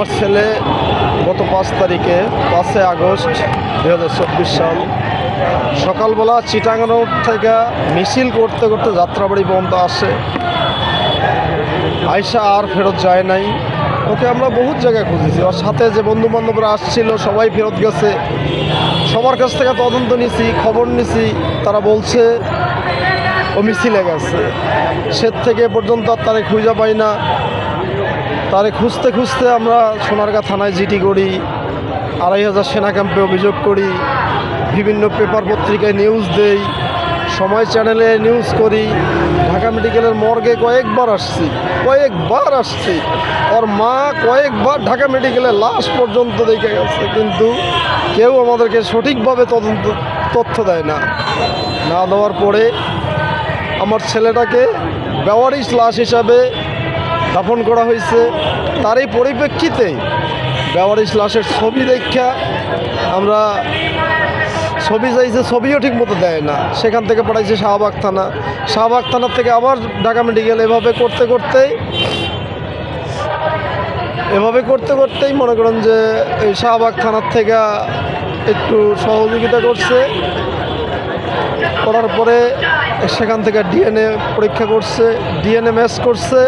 আমার ছেলে গত পাঁচ তারিখে পাঁচই আগস্ট দু হাজার চব্বিশ সাল সকালবেলা চিটাঙ্গা রোড থেকে মিছিল করতে করতে যাত্রাবাড়ি পর্যন্ত আসে। আয়সা আর ফেরত যায় নাই। ওকে আমরা বহুত জায়গায় খুঁজেছি। ওর সাথে যে বন্ধু বান্ধবরা আসছিল, সবাই ফেরত গেছে। সবার কাছ থেকে তদন্ত নিছি, খবর নিছি। তারা বলছে, ও মিছিলে গেছে। সে থেকে পর্যন্ত আর তারে খুঁজে পাই না। তারে খুঁজতে খুঁজতে আমরা সোনারগাঁ থানায় জিডি করি, আড়াই হাজার সেনা ক্যাম্পে অভিযোগ করি, বিভিন্ন পেপার পত্রিকায় নিউজ দেই, সময় চ্যানেলে নিউজ করি, ঢাকা মেডিকেলের মর্গে কয়েকবার আসছি কয়েকবার আসছি। ওর মা কয়েকবার ঢাকা মেডিকেলের লাশ পর্যন্ত দেখে গেছে, কিন্তু কেউ আমাদেরকে সঠিকভাবে তদন্ত, তথ্য দেয় না। না দেওয়ার পরে আমার ছেলেটাকে বেওয়ারিশ লাশ হিসাবে দাফন করা হয়েছে। তার এই পরিপ্রেক্ষিতে বেওয়ারিশ লাশের ছবি দেখা আমরা ছবি চাইছে, ছবিও ঠিক মতো দেয় না। সেখান থেকে পাঠাইছে শাহবাগ থানা। শাহবাগ থানার থেকে আবার ঢাকা মেডিকেল এভাবে করতে করতেই, এভাবে করতে করতেই মনে করেন যে এই শাহবাগ থানার থেকে একটু সহযোগিতা করছে। করার পরে সেখান থেকে ডিএনএ পরীক্ষা করছে, ডিএনএ ম্যাচ করছে।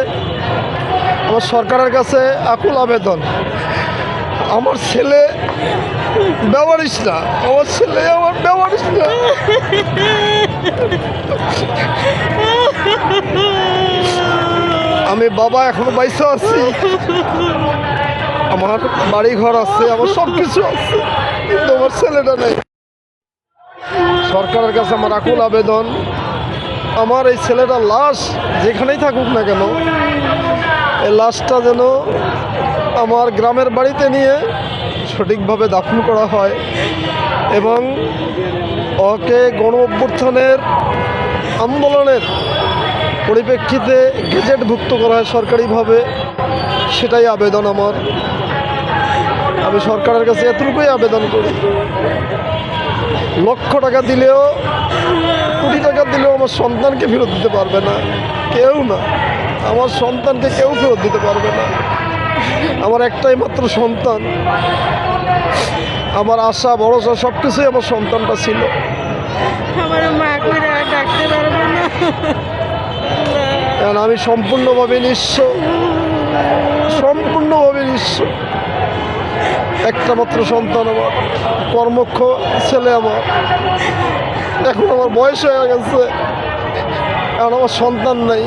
আমার সরকারের কাছে আকুল আবেদন। আমার ছেলে ব্যবহারিস না। আমার ছেলে আমার ব্যবহারিস না। আমি বাবা এখনও বাইসা আছি। আমার বাড়ি ঘর আছে, আমার সব কিছু আছে। কিন্তু আমার ছেলেটা নেই। সরকারের কাছে আমার আকুল আবেদন। আমার এই ছেলেটার লাশ যেখানেই থাকুক না কেন এই লাশটা যেন আমার গ্রামের বাড়িতে নিয়ে সঠিকভাবে দাফন করা হয় এবং ওকে গণ অভ্যুত্থানের আন্দোলনের পরিপ্রেক্ষিতে গেজেটভুক্ত করা হয় সরকারিভাবে, সেটাই আবেদন আমার। আমি সরকারের কাছে এতটুকুই আবেদন করি। লক্ষ টাকা দিলেও, কোটি টাকা দিলেও আমার সন্তানকে ফেরত দিতে পারবে না। কেউ না। আমার সন্তানকে কেউ ফেরত দিতে পারবে না। আমার একটাই মাত্র সন্তান। আমার আশা ভরসা সব কিছুই আমার সন্তানটা ছিল। আমার মা ডাকতে পারব না। কারণ আমি সম্পূর্ণভাবে নিঃস্ব। সম্পূর্ণভাবে নিঃস্ব। একটা মাত্র সন্তান আমার কর্মক্ষ ছেলে আমার। এখন আমার বয়স হয়ে গেছে। এখন আমার সন্তান নাই।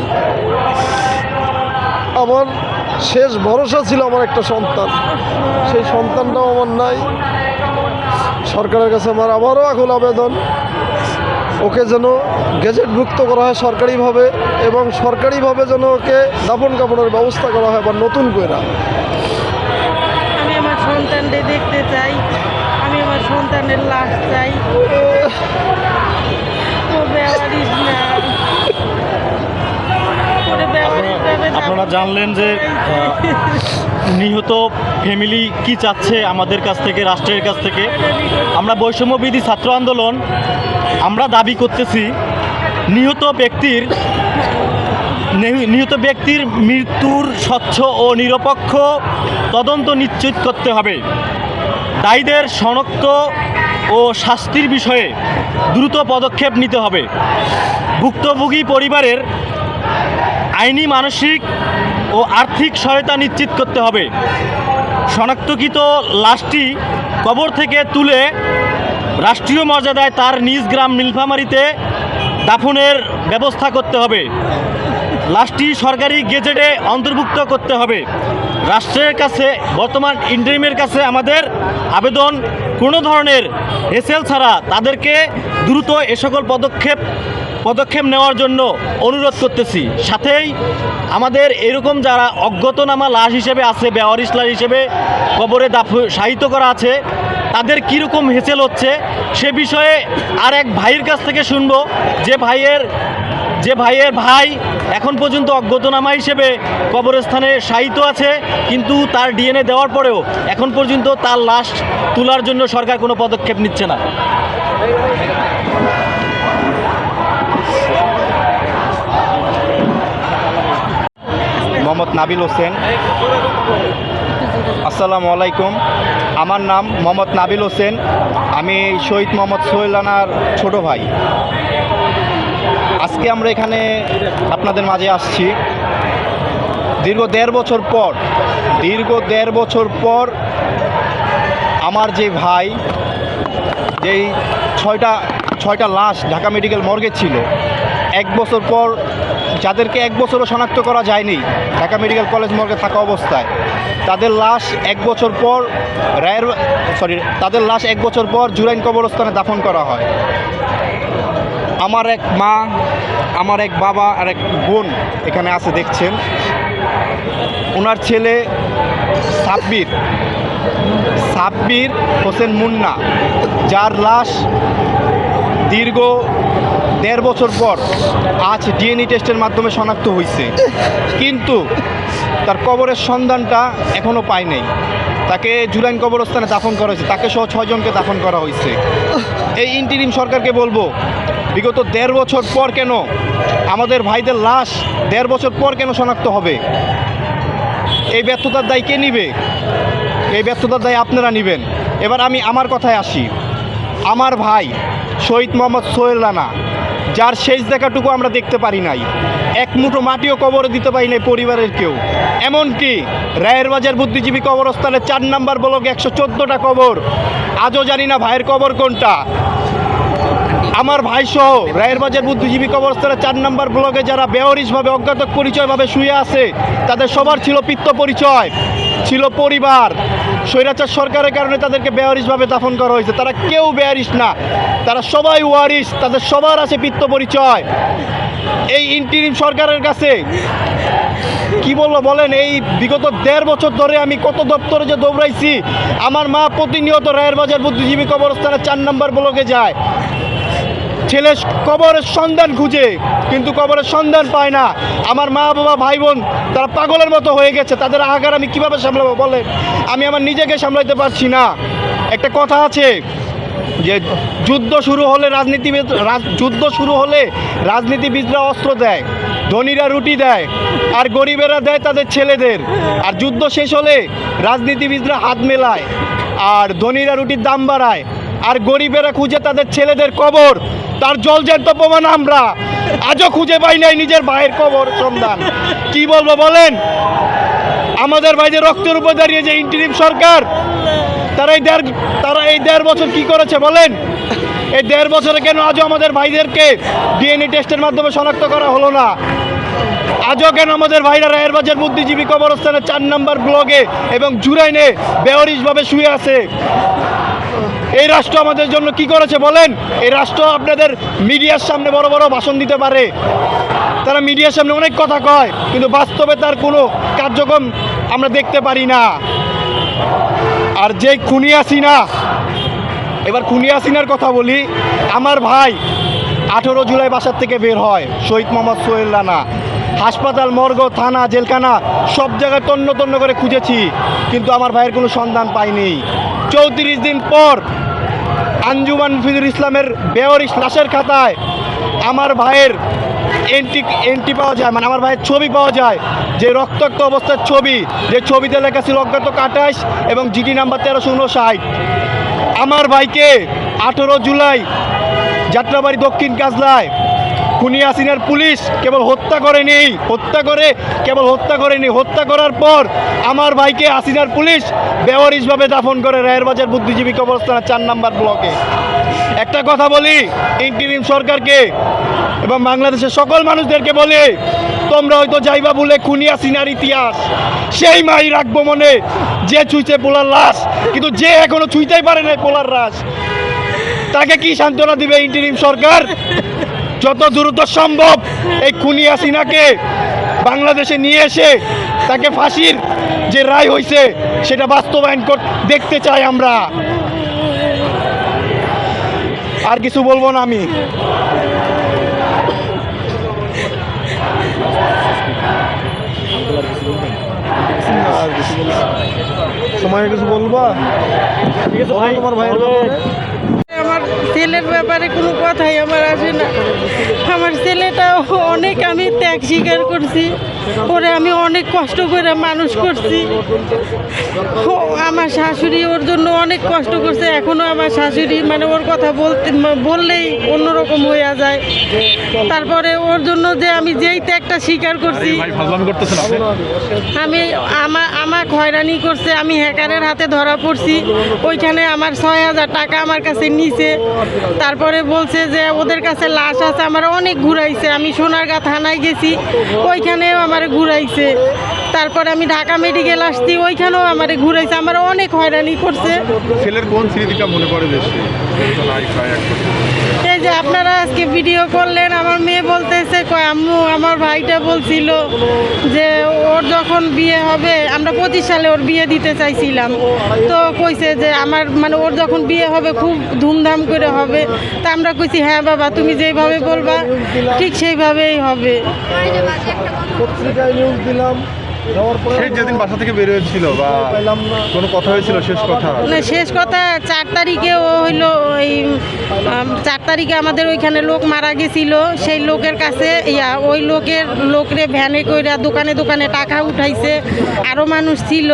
আমার শেষ ভরসা ছিল আমার একটা সন্তান। সেই সন্তানটাও আমার নাই। সরকারের কাছে আমার আবারও আকুল আবেদন। ওকে যেন গেজেটভুক্ত করা হয় সরকারিভাবে এবং সরকারিভাবে যেন ওকে দাফন কাপড়ের ব্যবস্থা করা হয় বা নতুন করে আমি আমার সন্তানকে দেখতে চাই। আমি আমার সন্তানের লাশ চাই না ওরে বেওয়ারিস ভাবে আপনারা জানলেন যে নিহত ফ্যামিলি কি চাচ্ছে আমাদের কাছ থেকে, রাষ্ট্রের কাছ থেকে। আমরা বৈষম্যবিধি ছাত্র আন্দোলন আমরা দাবি করতেছি, নিহত ব্যক্তির নিহত ব্যক্তির মৃত্যুর স্বচ্ছ ও নিরপেক্ষ তদন্ত নিশ্চিত করতে হবে। দায়ীদের শনাক্ত ও শাস্তির বিষয়ে দ্রুত পদক্ষেপ নিতে হবে। ভুক্তভোগী পরিবারের আইনি, মানসিক ও আর্থিক সহায়তা নিশ্চিত করতে হবে। শনাক্তকৃত লাশটি কবর থেকে তুলে রাষ্ট্রীয় মর্যাদায় তার নিজ গ্রাম নীলফামারীতে দাফনের ব্যবস্থা করতে হবে। লাশটি সরকারি গেজেটে অন্তর্ভুক্ত করতে হবে। রাষ্ট্রের কাছে, বর্তমান ইন্টারিমের কাছে আমাদের আবেদন, কোনো ধরনের হেসেল ছাড়া তাদেরকে দ্রুত এ সকল পদক্ষেপ পদক্ষেপ নেওয়ার জন্য অনুরোধ করতেছি। সাথেই আমাদের এরকম যারা অজ্ঞাতনামা লাশ হিসেবে আছে বেওয়ারিশ লাশ হিসেবে কবরে দাফ সাহিত্য করা আছে, তাদের কীরকম হেসেল হচ্ছে সে বিষয়ে আর এক ভাইয়ের কাছ থেকে শুনব। যে ভাইয়ের যে ভাইয়ের ভাই এখন পর্যন্ত অজ্ঞাতনামা হিসেবে কবরস্থানে সাহিত্য আছে, কিন্তু তার ডিএনএ দেওয়ার পরেও এখন পর্যন্ত তার লাশ তোলার জন্য সরকার কোনো পদক্ষেপ নিচ্ছে না। মোহাম্মদ নাবিল হোসেন। আসসালামু আলাইকুম। আমার নাম মোহাম্মদ নাবিল হোসেন। আমি শহীদ মোহাম্মদ সোহেলানার ছোট ভাই। আজকে আমরা এখানে আপনাদের মাঝে আসছি। দীর্ঘ দেড় বছর পর, দীর্ঘ দেড় বছর পর আমার যে ভাই, যেই ছয়টা ছয়টা লাশ ঢাকা মেডিকেল মর্গে ছিল, এক বছর পর যাদেরকে এক বছরও শনাক্ত করা যায়নি ঢাকা মেডিকেল কলেজ মর্গে থাকা অবস্থায়, তাদের লাশ এক বছর পর রায়ের সরি তাদের লাশ এক বছর পর জুরাইন কবরস্থানে দাফন করা হয়। আমার এক মা, আমার এক বাবা আর এক বোন এখানে আছে, দেখছেন। ওনার ছেলে সাব্বির সাব্বির হোসেন মুন্না, যার লাশ দীর্ঘ দেড় বছর পর আজ ডিএনএ টেস্টের মাধ্যমে শনাক্ত হয়েছে কিন্তু তার কবরের সন্ধানটা এখনও পায় নাই। তাকে জুলাইন কবরস্থানে দাফন করা হয়েছে। তাকে সহ ছয়জনকে দাফন করা হয়েছে। এই ইন্টিরিম সরকারকে বলব, বিগত দেড় বছর পর কেন আমাদের ভাইদের লাশ দেড় বছর পর কেন শনাক্ত হবে? এই ব্যর্থতার দায় কে নিবে? এই ব্যর্থতার দায় আপনারা নেবেন। এবার আমি আমার কথায় আসি। আমার ভাই শহীদ মোহাম্মদ সোহেল রানা যার শেষ দেখাটুকু আমরা দেখতে পারি নাই। এক মুঠো মাটিও কবরে দিতে পারি নাই পরিবারের কেউ। এমনকি রায়ের বাজার বুদ্ধিজীবী কবরস্থানের চার নাম্বার ব্লক একশো চোদ্দোটা কবর। আজও জানি না ভাইয়ের কবর কোনটা। আমার ভাই সহ রায়ের বাজার বুদ্ধিজীবী কবরস্থানের চার নম্বর ব্লকে যারা বেহরিশভাবে অজ্ঞাত পরিচয়ভাবে শুয়ে আছে, তাদের সবার ছিল পিত্ত পরিচয়, ছিল পরিবার। স্বৈরাচার সরকারের কারণে তাদেরকে বেয়ারিশভাবে দাফন করা হয়েছে। তারা কেউ বেয়ারিশ না। তারা সবাই ওয়ারিশ। তাদের সবার আছে পিত্ত পরিচয়। এই ইন্টিরিম সরকারের কাছে কি বলব বলেন, এই বিগত দেড় বছর ধরে আমি কত দপ্তরে যে দৌড়াইছি, আমার মা প্রতিনিয়ত রায়ের বাজার বুদ্ধিজীবী কবরস্থানের চার নম্বর ব্লকে যায়। ছেলে কবরের সন্ধান খুঁজে, কিন্তু কবরের সন্ধান পায় না। আমার মা বাবা, ভাই বোন, তারা পাগলের মতো হয়ে গেছে। তাদের আগার আমি কীভাবে সামলাবো বলে আমি আমার নিজেকে সামলাইতে পারছি না। একটা কথা আছে যে, যুদ্ধ শুরু হলে রাজনীতিবিদ যুদ্ধ শুরু হলে রাজনীতিবিদরা অস্ত্র দেয়, ধনীরা রুটি দেয়, আর গরিবেরা দেয় তাদের ছেলেদের। আর যুদ্ধ শেষ হলে রাজনীতিবিদরা হাত মেলায়, আর ধনীরা রুটির দাম বাড়ায়, আর গরিবেরা খুঁজে তাদের ছেলেদের কবর। তার জল জলজ্যান্ত প্রমাণ আমরা। আজও খুঁজে পাই নাই নিজের ভাইয়ের কবর সন্ধান কি বলব বলেন? আমাদের ভাইদের রক্তের উপর দাঁড়িয়ে যে ইন্টারিম সরকার, তারা এই দেড়, তারা এই দেড় বছর কি করেছে বলেন? এই দেড় বছরে কেন আজও আমাদের ভাইদেরকে ডিএনএ টেস্টের মাধ্যমে শনাক্ত করা হলো না? আজও কেন আমাদের ভাইরা রায়ের বাজার বুদ্ধিজীবী কবরস্থানের চার নম্বর ব্লগে এবং জুরাইনে বেহরিশভাবে শুয়ে আছে? এই রাষ্ট্র আমাদের জন্য কি করেছে বলেন? এই রাষ্ট্র আপনাদের মিডিয়ার সামনে বড় বড় ভাষণ দিতে পারে। তারা মিডিয়ার সামনে অনেক কথা কয়, কিন্তু বাস্তবে তার কোনো কার্যক্রম আমরা দেখতে পারি না। আর যে খুনি আসিনা এবার খুনি আসিনার কথা বলি, আমার ভাই আঠেরো জুলাই বাসার থেকে বের হয়, শহীদ মোহাম্মদ সোহেল রানা। হাসপাতাল, মর্গ, থানা, জেলখানা, সব জায়গায় তন্ন তন্ন করে খুঁজেছি, কিন্তু আমার ভাইয়ের কোনো সন্ধান পাইনি। চৌত্রিশ দিন পর আঞ্জুমান মুফিদুল ইসলামের বেওরিশ লাশের খাতায় আমার ভাইয়ের এন্টি এন্টি পাওয়া যায় মানে আমার ভাইয়ের ছবি পাওয়া যায়, যে রক্তাক্ত অবস্থার ছবি, যে ছবিতে লেখা ছিল অজ্ঞাত আঠাশ এবং জিডি নাম্বার তেরোশো উনষাট আমার ভাইকে আঠেরো জুলাই যাত্রাবাড়ি দক্ষিণ কাজলায় খুনি হাসিনার পুলিশ কেবল হত্যা করেনি, হত্যা করে, কেবল হত্যা করেনি, হত্যা করার পর আমার ভাইকে হাসিনার পুলিশ বেওয়ারিশভাবে দাফন করে রায়ের বাজার বুদ্ধিজীবী কবরস্থানের চার নাম্বার ব্লকে। একটা কথা বলি, ইন্টিরিম সরকারকে এবং বাংলাদেশের সকল মানুষদেরকে বলি, তোমরা হয়তো যাইবা বলে খুনি সিনার ইতিহাস। সেই মাই রাখব মনে, যে ছুঁইছে পোলার লাশ, কিন্তু যে এখনও ছুঁইতেই পারে না পোলার লাশ তাকে কি সান্ত্বনা দিবে ইন্টারিম সরকার? যত দ্রুত সম্ভব এই খুনি হাসিনাকে বাংলাদেশে নিয়ে এসে তাকে ফাঁসির যে রায় হয়েছে সেটা বাস্তবায়ন দেখতে চাই আমরা। আর কিছু বলব না আমি। সময় কিছু বলবা? ঠিক আছে তোমার ভাইয়ের ছেলের ব্যাপারে কোনো কথাই আমার আসে না। আমার ছেলেটা অনেক আমি ত্যাগ স্বীকার করছি। ওরে আমি অনেক কষ্ট করে মানুষ করছি। আমার শাশুড়ি ওর জন্য অনেক কষ্ট করছে। এখনও আমার শাশুড়ি মানে ওর কথা বলতে বললেই অন্যরকম হয়ে যায়। তারপরে ওর জন্য যে আমি যেই ত্যাগটা স্বীকার করছি আমি আমার আমার হয়রানি করছে। আমি হ্যাকারের হাতে ধরা পড়ছি। ওইখানে আমার ছয় হাজার টাকা আমার কাছে নিছে। তারপরে বলছে যে ওদের কাছে লাশ আছে, আমার অনেক ঘুরাইছে। আমি সোনারগা থানায় গেছি, ওইখানেও আমার ঘুরাইছে। তারপরে আমি ঢাকা মেডিকেল আসছি, ওইখানেও আমার ঘুরাইছে, আমার অনেক হয়রানি করছে। ছেলের কোন স্মৃতিটা মনে পড়ে বেশি? যে আপনারা আজকে ভিডিও করলেন, আমার মেয়ে বলতেছে, কয় আম্মু, আমার ভাইটা বলছিল যে ওর যখন বিয়ে হবে, আমরা পঁচিশ সালে ওর বিয়ে দিতে চাইছিলাম। তো কইছে যে আমার মানে ওর যখন বিয়ে হবে, খুব ধুমধাম করে হবে। তা আমরা কইছি হ্যাঁ বাবা, তুমি যেইভাবে বলবা, ঠিক সেইভাবেই হবে। পত্রিকায় নিউজ দিলাম। শেষ যেদিন বাসা থেকে বের বা কোনো কথা হয়েছিল শেষ কথা? না শেষ কথা চার তারিখে ও হইল ওই চার তারিখে আমাদের ওইখানে লোক মারা গেছিল। সেই লোকের কাছে ইয়া ওই লোকের লোকরে ভ্যানে কইরা দোকানে দোকানে টাকা উঠাইছে। আরও মানুষ ছিল।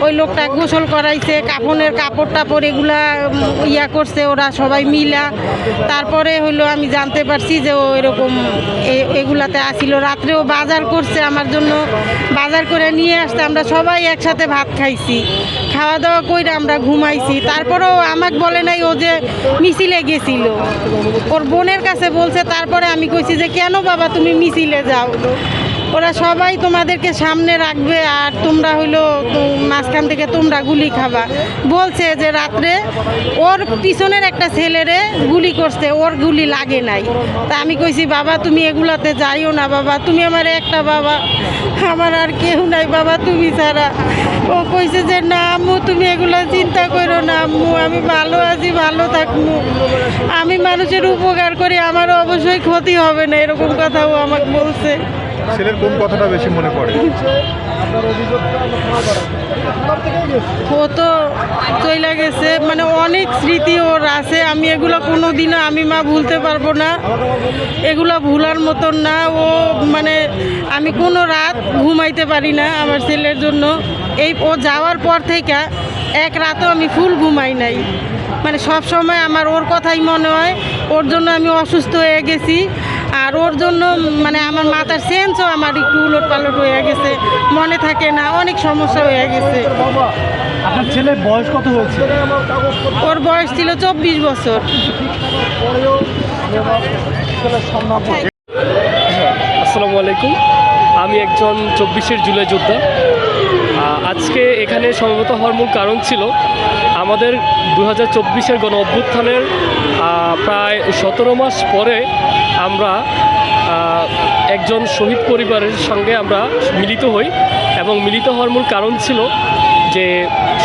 ওই লোকটা গোসল করাইছে কাপনের কাপড় টাপড় এগুলা ইয়া করছে ওরা সবাই মিলা। তারপরে হইল আমি জানতে পারছি যে ও এরকম এ- এগুলাতে আসিল। রাত্রেও বাজার করছে আমার জন্য। বাজার করে নিয়ে আসতে আমরা সবাই একসাথে ভাত খাইছি। খাওয়া দাওয়া করে আমরা ঘুমাইছি। তারপরেও আমাকে বলে নাই ও যে মিছিলে গেছিল। ওর বোনের কাছে বলছে, তারপরে আমি কইছি যে, কেন বাবা তুমি মিছিলে যাও? ওরা সবাই তোমাদেরকে সামনে রাখবে আর তোমরা হইল মাঝখান থেকে তোমরা গুলি খাবা। বলছে যে রাত্রে ওর পিছনের একটা ছেলেরে গুলি করছে, ওর গুলি লাগে নাই। তা আমি কইছি, বাবা, তুমি এগুলাতে যাইও না, বাবা, তুমি আমার একটা বাবা, আমার আর কেউ নাই, বাবা, তুমি ছাড়া। ও কইছে যে, না আম্মু, তুমি এগুলা চিন্তা করো না আম্মু, আমি ভালো আছি, ভালো থাকব। আমি মানুষের উপকার করি, আমারও অবশ্যই ক্ষতি হবে না, এরকম কথাও আমাকে বলছে। ছেলের কোন কথাটা বেশি মনে পড়ে? ও তো চইলা গেছে মানে অনেক স্মৃতি ওর আছে, আমি এগুলো কোনো দিনও আমি মা ভুলতে পারব না। এগুলো ভুলার মতন না, ও মানে আমি কোনো রাত ঘুমাইতে পারি না আমার ছেলের জন্য। এই ও যাওয়ার পর থেকে এক রাতও আমি ফুল ঘুমাই নাই। মানে সব সময় আমার ওর কথাই মনে হয়, ওর জন্য আমি অসুস্থ হয়ে গেছি। আর ওর জন্য মানে আমার মাথার সেন্সও আমার একটু উলট পালট হয়ে গেছে মনে থাকে না অনেক সমস্যা হয়ে গেছে। আপনার ছেলের বয়স কত হয়েছে? ওর বয়স ছিল চব্বিশ বছর। আসসালামু আলাইকুম। আমি একজন চব্বিশের জুলাই যোদ্ধা। আজকে এখানে সমবেত হওয়ার মূল কারণ ছিল আমাদের দু হাজার চব্বিশের গণ অভ্যুত্থানের প্রায় সতেরো মাস পরে আমরা একজন শহীদ পরিবারের সঙ্গে আমরা মিলিত হই এবং মিলিত হওয়ার মূল কারণ ছিল যে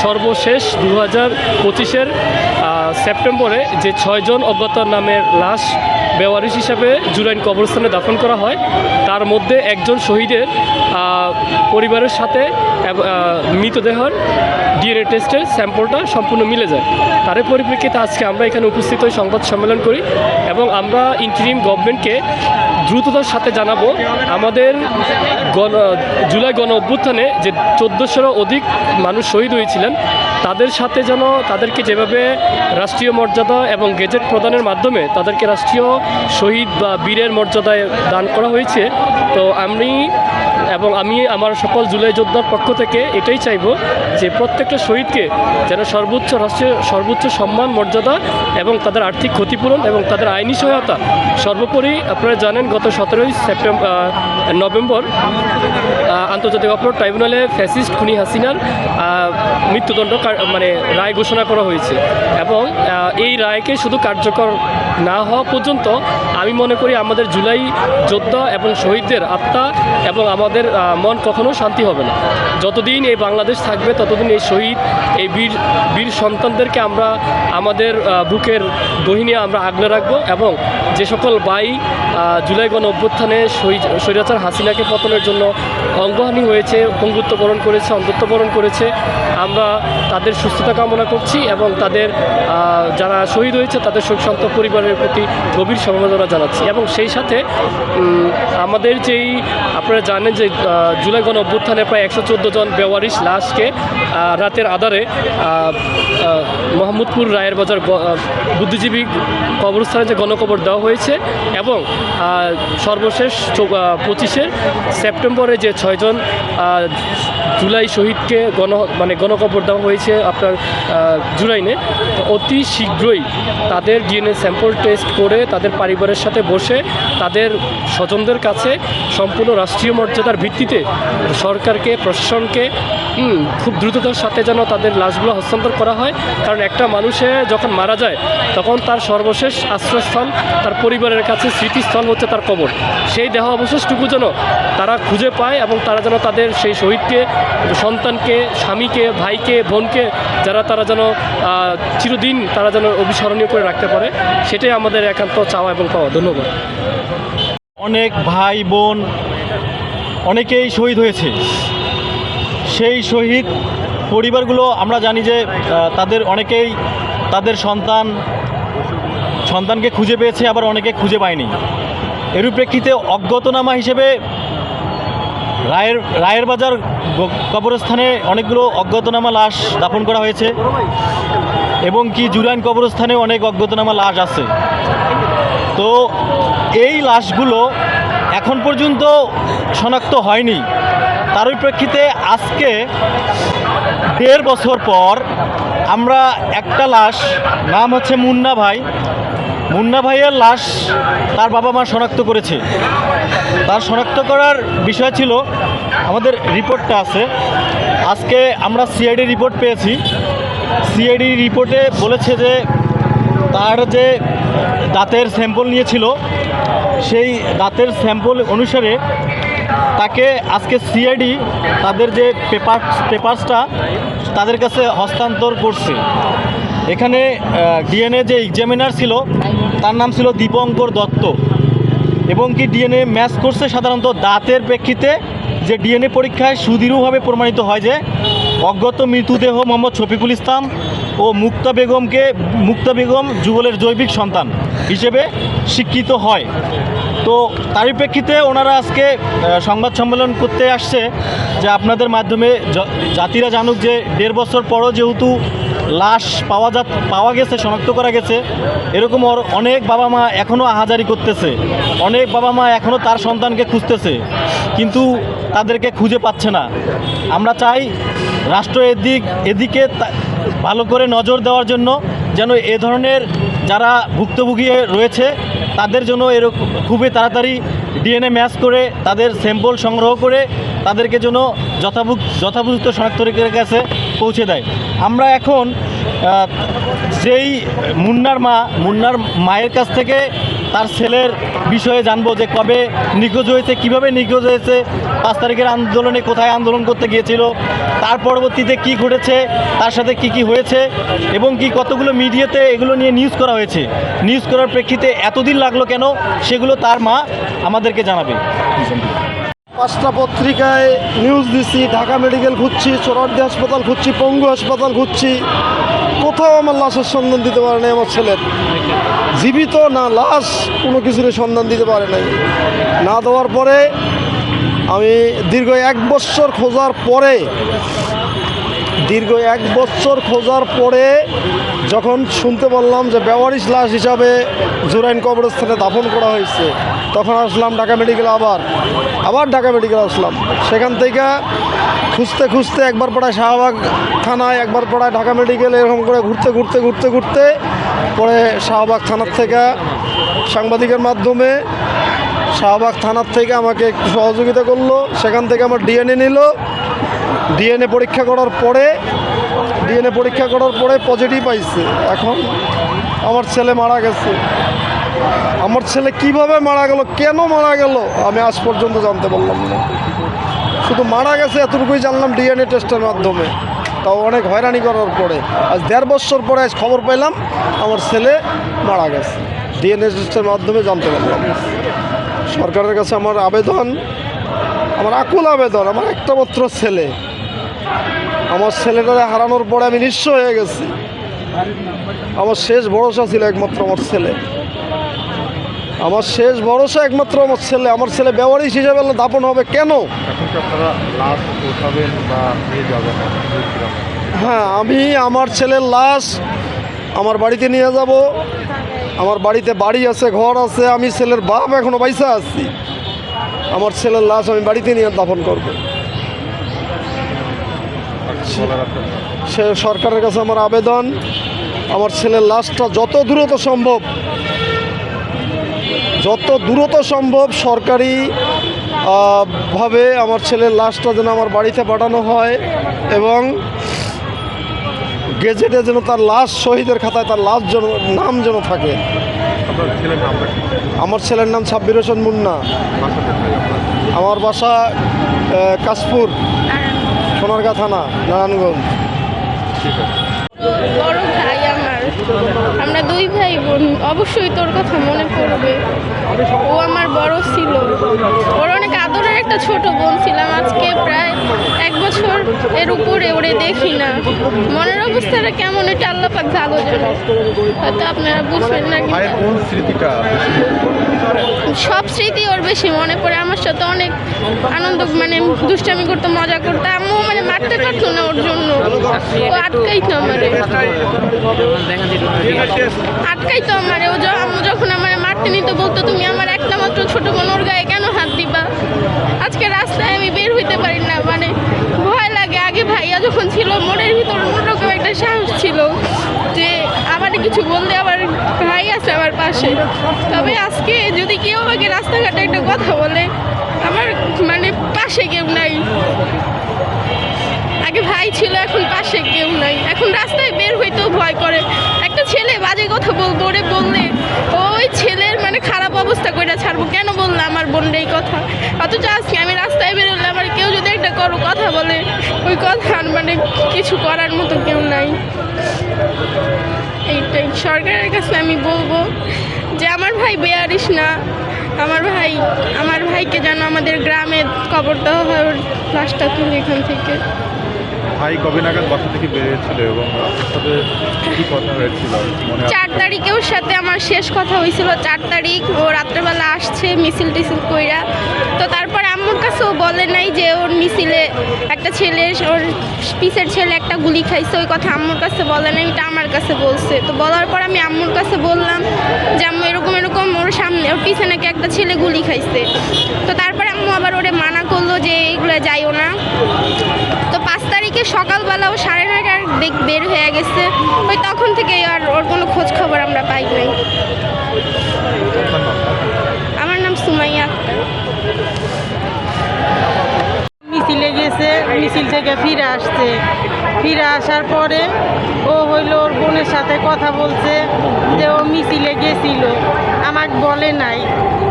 সর্বশেষ দু হাজার পঁচিশের সেপ্টেম্বরে যে ছয়জন অজ্ঞাত নামের লাশ বেওয়ারিশ হিসাবে জুরাইন কবরস্থানে দাফন করা হয়। তার মধ্যে একজন শহীদের পরিবারের সাথে মৃতদেহর ডিএনএ টেস্টের স্যাম্পলটা সম্পূর্ণ মিলে যায়। তার পরিপ্রেক্ষিতে আজকে আমরা এখানে উপস্থিত হয়ে সংবাদ সম্মেলন করি এবং আমরা ইন্টারিম গভর্নমেন্টকে দ্রুততার সাথে জানাব আমাদের গণ, জুলাই গণ অভ্যুত্থানে যে চোদ্দোশোরও অধিক মানুষ শহীদ হয়েছিলেন, তাদের সাথে যেন তাদেরকে যেভাবে রাষ্ট্রীয় মর্যাদা এবং গেজেট প্রদানের মাধ্যমে তাদেরকে রাষ্ট্রীয় শহীদ বা বীরের মর্যাদায় দান করা হয়েছে, তো আমি এবং আমি, আমার সকল জুলাই যোদ্ধার পক্ষ থেকে এটাই চাইব যে প্রত্যেকটা শহীদকে যেন সর্বোচ্চ রাষ্ট্রীয় সর্বোচ্চ সম্মান, মর্যাদা এবং তাদের আর্থিক ক্ষতিপূরণ এবং তাদের আইনি সহায়তা সর্বোপরি আপনারা জানেন গত সতেরোই সেপ্টেম্বর নভেম্বর আন্তর্জাতিক অপরাধ ট্রাইব্যুনালে ফ্যাসিস্ট খুনি হাসিনার মৃত্যুদণ্ড মানে রায় ঘোষণা করা হয়েছে। এবং এই রায়কে শুধু কার্যকর না হওয়া পর্যন্ত আমি মনে করি আমাদের জুলাই যোদ্ধা এবং শহীদদের আত্মা এবং আমাদের মন কখনো শান্তি হবে না। যতদিন এই বাংলাদেশ থাকবে, ততদিন এই শহীদ, এই বীর বীর সন্তানদেরকে আমরা আমাদের বুকের দহিনে আমরা আগলে রাখব এবং যে সকল বাই জুলাই গণ অভ্যুত্থানে শহীদ স্বৈরাচার হাসিনাকে পতনের জন্য অঙ্গহানি হয়েছে পঙ্গুত্ববরণ করেছে অন্ধত্ববরণ করেছে। আমরা তাদের সুস্থতা কামনা করছি এবং তাদের যারা শহীদ হয়েছে, তাদের শোকসন্ত পরিবারের প্রতি গভীর সমবেদনা জানাচ্ছি। এবং সেই সাথে আমাদের যেই, আপনারা জানেন যে জুলাই গণ অভ্যুত্থানে প্রায় একশো চোদ্দ জন বেওয়ারিশ লাশকে রাতের আধারে মোহাম্মদপুর রায়ের বাজার বুদ্ধিজীবী কবরস্থানে যে গণকবর দেওয়া হয়েছে এবং সর্বশেষ পঁচিশে সেপ্টেম্বরে যে ছয়জন জুলাই শহীদকে গণ মানে গণকবর দেওয়া হয়েছে আপনার জুলাইনে। অতি শীঘ্রই তাদের ডিএনএ স্যাম্পল টেস্ট করে তাদের পরিবারের সাথে বসে তাদের স্বজনদের কাছে সম্পূর্ণ রাষ্ট্রীয় মর্যাদার ভিত্তিতে সরকারকে, প্রশাসনকে খুব দ্রুততার সাথে যেন তাদের লাশগুলো হস্তান্তর করা হয়। কারণ একটা মানুষে যখন মারা যায়, তখন তার সর্বশেষ আশ্রয়স্থল, তার পরিবারের কাছে স্মৃতিস্থল হচ্ছে তার কবর। সেই দেহ অবশেষটুকু যেন তারা খুঁজে পায় এবং তারা যেন তাদের সেই শহীদকে সন্তানকে, স্বামীকে, ভাইকে, বোনকে যারা তারা যেন চিরদিন তারা যেন অবিস্মরণীয় করে রাখতে পারে, সেটাই আমাদের একান্ত চাওয়া এবং পাওয়া। ধন্যবাদ। অনেক ভাই, বোন অনেকেই শহীদ হয়েছে। সেই শহীদ পরিবারগুলো আমরা জানি যে তাদের অনেকেই তাদের সন্তান, সন্তানকে খুঁজে পেয়েছে, আবার অনেকে খুঁজে পায়নি। এর প্রেক্ষিতে অজ্ঞাতনামা হিসেবে রায়ের রায়ের বাজার কবরস্থানে অনেকগুলো অজ্ঞাতনামা লাশ দাফন করা হয়েছে এবং কি জুরাইন কবরস্থানে অনেক অজ্ঞাতনামা লাশ আছে। তো এই লাশগুলো এখন পর্যন্ত শনাক্ত হয়নি। তারই প্রেক্ষিতে আজকে দেড় বছর পর আমরা একটা লাশ, নাম হচ্ছে মুন্না ভাই মুন্না ভাইয়ের লাশ তার বাবা মা শনাক্ত করেছে। তার শনাক্ত করার বিষয় ছিল, আমাদের রিপোর্টটা আছে। আজকে আমরা সিআইডি রিপোর্ট পেয়েছি। সিআইডি রিপোর্টে বলেছে যে তার যে দাঁতের স্যাম্পল নিয়েছিল, সেই দাঁতের স্যাম্পল অনুসারে তাকে আজকে সিআইডি তাদের যে পেপার পেপারসটা তাদের কাছে হস্তান্তর করছে। এখানে ডিএনএ যে এক্সামিনার ছিল, তার নাম ছিল দীপঙ্কর দত্ত। এবং কি ডিএনএ ম্যাচ করছে সাধারণত দাঁতের প্রেক্ষিতে, যে ডিএনএ পরীক্ষায় সুদৃঢ়ভাবে প্রমাণিত হয় যে, অজ্ঞাত মৃতদেহ মোহাম্মদ শফিকুল ইসলাম ও মুক্তা বেগমকে, মুক্তা বেগম যুগলের জৈবিক সন্তান হিসেবে স্বীকৃত হয়। তো তারই প্রেক্ষিতে ওনারা আজকে সংবাদ সম্মেলন করতে আসছে যে আপনাদের মাধ্যমে জাতিরা জানুক যে দেড় বছর পরও যেহেতু লাশ পাওয়া যা পাওয়া গেছে, শনাক্ত করা গেছে। এরকম অনেক বাবা মা এখনও আহাজারি করতেছে। অনেক বাবা মা এখনও তার সন্তানকে খুঁজতেছে। কিন্তু তাদেরকে খুঁজে পাচ্ছে না। আমরা চাই রাষ্ট্র এদিক, এদিকে ভালো করে নজর দেওয়ার জন্য যেন এ ধরনের যারা ভুক্তভোগী রয়েছে, তাদের জন্য এরকম খুবই তাড়াতাড়ি ডিএনএ ম্যাচ করে তাদের স্যাম্পল সংগ্রহ করে তাদেরকে যেন যথাভুক যথাভুক্ত শনাক্তকারীর কাছে পৌঁছে দেয়। আমরা এখন যেই মুন্নার মা, মুন্নার মায়ের কাছ থেকে তার ছেলের বিষয়ে জানব যে কবে নিখোঁজ হয়েছে, কীভাবে নিখোঁজ হয়েছে, পাঁচ তারিখের আন্দোলনে কোথায় আন্দোলন করতে গিয়েছিল, তার পরবর্তীতে কি ঘটেছে, তার সাথে কি কি হয়েছে, এবং কি কতগুলো মিডিয়াতে এগুলো নিয়ে নিউজ করা হয়েছে নিউজ করার প্রেক্ষিতে এতদিন লাগল কেন, সেগুলো তার মা আমাদেরকে জানাবে। পাঁচটা পত্রিকায় নিউজ দিচ্ছি ঢাকা মেডিকেল খুঁজছি চোরার্দি হাসপাতাল খুঁজছি, পঙ্গু হাসপাতাল খুঁজছি। কোথাও আমার লাশের সন্ধান দিতে পারে নাই আমার ছেলের। জীবিত না লাশ কোনো কিছুরই সন্ধান দিতে পারে নাই। না দেওয়ার পরে আমি দীর্ঘ এক বছর খোঁজার পরে, দীর্ঘ এক বছর খোঁজার পরে যখন শুনতে পারলাম যে ব্যবহারিস লাশ হিসাবে জুরাইন কবরস্থানে দাফন করা হয়েছে, তখন আসলাম ঢাকা মেডিকেল আবার আবার ঢাকা মেডিকেল আসলাম। সেখান থেকে খুঁজতে খুঁজতে একবার পড়ায় শাহবাগ থানায়, একবার পড়ায় ঢাকা মেডিকেল এরকম করে ঘুরতে ঘুরতে ঘুরতে ঘুরতে পরে শাহবাগ থানার থেকে সাংবাদিকের মাধ্যমে শাহবাগ থানার থেকে আমাকে একটু সহযোগিতা করল। সেখান থেকে আমার ডিএনএ নিল। ডিএনএ পরীক্ষা করার পরে ডিএনএ পরীক্ষা করার পরে পজিটিভ পাইছে। এখন আমার ছেলে মারা গেছে। আমার ছেলে কীভাবে মারা গেল, কেন মারা গেল, আমি আজ পর্যন্ত জানতে পারলাম না। শুধু মারা গেছে এতটুকুই জানলাম ডিএনএ টেস্টের মাধ্যমে। তাও অনেক হয়রানি করার পরে। আজ দেড় বছর পরে আজ খবর পেলাম আমার ছেলে মারা গেছে। ডিএনএ টেস্টের মাধ্যমে জানতে পারলাম। সরকারের কাছে আমার আবেদন, আমার আকুল আবেদন, আমার একটা মাত্র ছেলে। আমার ছেলেটারে হারানোর পরে আমি নিঃস্ব হয়ে গেছি। আমার শেষ ভরসা ছিল একমাত্র আমার ছেলে। আমার শেষ ভরসা একমাত্র আমার ছেলে। আমার ছেলে ব্যবহারিক হিসাবে দাপন হবে কেন? হ্যাঁ আমি আমার ছেলের লাশ আমার বাড়িতে নিয়ে যাব। আমার বাড়িতে বাড়ি আছে ঘর আছে আমি ছেলের বাপ এখনও পয়সা আছি। আমার ছেলের লাশ আমি বাড়িতে নিয়ে দাফন করব? সে সরকারের কাছে আমার আবেদন আমার ছেলের লাশটা যত দ্রুত সম্ভব যত দ্রুত সম্ভব সরকারি ভাবে আমার ছেলের লাশটা যেন আমার বাড়িতে পাঠানো হয় এবং গেজেটে যেন তার লাশ শহীদের খাতায় তার লাশ যেন নাম যেন থাকে। আমার ছেলের নাম সাব্বির হোসেন মুন্না। আমার বাসা কাশপুর। সোনারগাঁ থানা, নারায়ণগঞ্জ। ঠিক আছে বড় ভাই আমার। আমরা দুই ভাই বোন, অবশ্যই তোর কথা মনে পড়বে। ও আমার বড় ছিল। ওর অনেক আদরের একটা ছোট বোন ছিলাম আজকে। বছর এর উপরে ওরে দেখি না। মনের অবস্থাটা কেমন এটা আল্লাপাক ভালো জানে। হয়তো আপনারা বুঝবেন না কোন স্মৃতিটা? সব স্মৃতি ওর বেশি মনে পড়ে। আমার সাথে অনেক আনন্দ মানে দুষ্টামি করতো মজা করতো। আম্মু মানে মারতে পারতো না ওর জন্য। ও আটকাইতো আমারে। আটকাইতো আমারে। ও আম্মু যখন আমারে মারতে নিত বলতো তুমি আমার একটা মাত্র ছোট বোন ওর গায়ে কেন হাত দিবা? আজকে রাস্তায় আমি বের হইতে পারি না মানে ভাইয়া যখন ছিল, মনের ভিতর অন্যরকম একটা সাহস ছিল যে আবার কিছু বললে আবার ভাই আছে আমার পাশে। তবে আজকে যদি কেউ আমাকে রাস্তাঘাটে একটা কথা বলে, আমার মানে পাশে কেউ নাই। আগে ভাই ছিল, এখন পাশে কেউ নাই। এখন রাস্তায় বের হইতেও ভয় করে। একটা ছেলে বাজে কথা বলব ওরে বললে, ওই ছেলের মানে খারাপ অবস্থা করে ছাড়বো। কেন বলল আমার বোনের এই কথা? অথচ আজকে আমি রাস্তায় বেরোলে আমার কেউ যদি একটা করো কথা বলে, ওই কথা মানে কিছু করার মতো কেউ নাই। এইটাই। সরকারের কাছে আমি বলব যে, আমার ভাই বেয়ারিস না। আমার ভাই, আমার ভাইকে যেন আমাদের গ্রামে কবর দেওয়া হয় ওর লাশটা তুলে এখান থেকে। ভাই কবে নাগাদ বাসা থেকে বেরিয়েছিল এবং আপনার সাথে কি কথা হয়েছিল? মনে আছে? চার তারিখে ওর সাথে আমার শেষ কথা হয়েছিল, চার তারিখ। ও রাত্রেবেলা আসছে মিছিল টিছিল কইরা। তো তারপরে আম্মুর কাছেও বলে নাই যে ওর মিছিলে একটা ছেলে, ওর পিসের ছেলে একটা গুলি খাইছে, ওই কথা আম্মুর কাছে বলে নাই, ওইটা আমার কাছে বলছে। তো বলার পর আমি আম্মুর কাছে বললাম যে, আম্মু, এরকম এরকম ওর সামনে, ওর পিছনে নাকি একটা ছেলে গুলি খাইছে। তো তারপরে আম্মু আবার ওরে মানা করল যে এইগুলো যাইও না। তো তারিখে সকালবেলা ও সাড়ে নয়টার বের হয়ে গেছে। ওই তখন থেকে আর ওর কোনো খোঁজ খবর আমরা পাই নাই। আমার নাম সুমাইয়া মিছিলে গেছে, মিছিল থেকে ফিরে আসছে। ফিরে আসার পরে ও হইল ওর বোনের সাথে কথা বলছে যে ও মিছিলে গেছিল। আমাকে বলে নাই।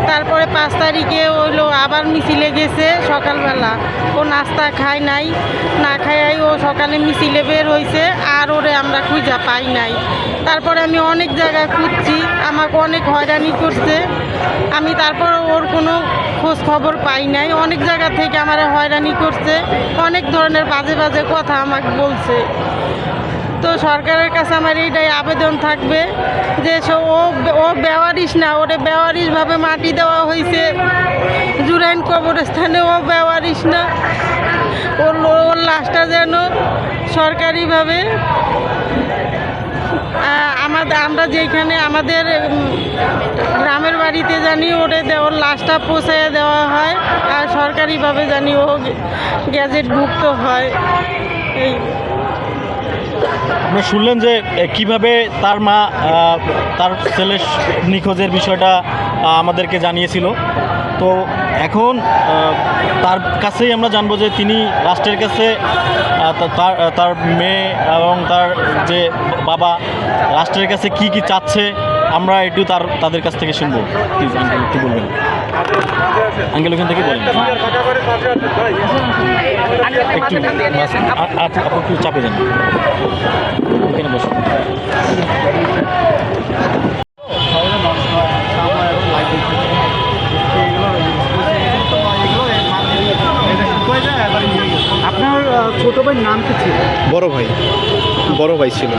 তারপরে পাঁচ তারিখে হইল আবার মিছিলে গেছে সকালবেলা। ও নাস্তা খায় নাই, না খাই ও সকালে মিছিলে বের হয়েছে আর ওরে আমরা খুঁজা পাই নাই। তারপরে আমি অনেক জায়গায় খুঁজছি, আমাকে অনেক হয়রানি করছে। আমি তারপর ওর কোনো খোঁজ খবর পাই নাই। অনেক জায়গা থেকে আমার হয়রানি করছে, অনেক ধরনের বাজে বাজে কথা আমাকে বলছে। তো সরকারের কাছে আমার এইটাই আবেদন থাকবে যে ও ও বেওয়ারিশ না, ওরে বেওয়ারিশভাবে মাটি দেওয়া হয়েছে জুরাইন কবরস্থানে ও বেওয়ারিশ না। ওর ওর লাশটা যেন সরকারিভাবে আমাদের আমরা যেখানে আমাদের গ্রামের বাড়িতে জানি ওরে ওর লাশটা পৌঁছায় দেওয়া হয়, আর সরকারিভাবে জানি ও গ্যাজেটভুক্ত হয়। এই। আপনারা শুনলেন যে কীভাবে তার মা তার ছেলের নিখোঁজের বিষয়টা আমাদেরকে জানিয়েছিল। তো এখন তার কাছেই আমরা জানব যে তিনি রাষ্ট্রের কাছে তার তার মেয়ে এবং তার যে বাবা, রাষ্ট্রের কাছে কি কি চাচ্ছে আমরা একটু তার তাদের কাছ থেকে শুনব। একটু বলবেন? আঙ্কেল ওখান থেকে বলেন। একটু আপনি চাপে যান। ওখানে বসুন। আপনার ছোট ভাই নাম কি ছিল? বড় ভাই। বড় ভাই ছিল।